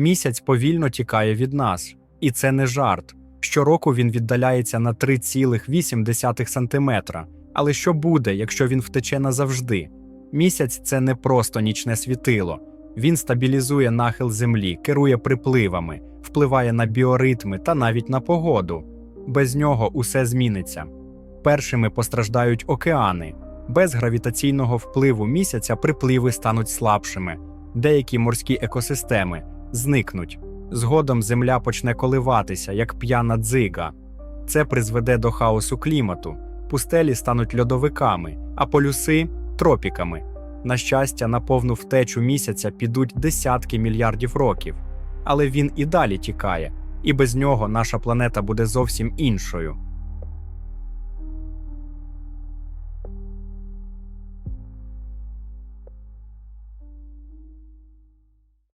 Місяць повільно тікає від нас, і це не жарт. Щороку він віддаляється на 3,8 см. Але що буде, якщо він втече назавжди? Місяць це не просто нічне світило. Він стабілізує нахил землі, керує припливами, впливає на біоритми та навіть на погоду. Без нього усе зміниться. Першими постраждають океани. Без гравітаційного впливу місяця припливи стануть слабшими, деякі морські екосистеми зникнуть. Згодом земля почне коливатися, як п'яна дзига. Це призведе до хаосу клімату. Пустелі стануть льодовиками, а полюси тропіками. На щастя, на повну втечу місяця підуть десятки мільярдів років. Але він і далі тікає, і без нього наша планета буде зовсім іншою.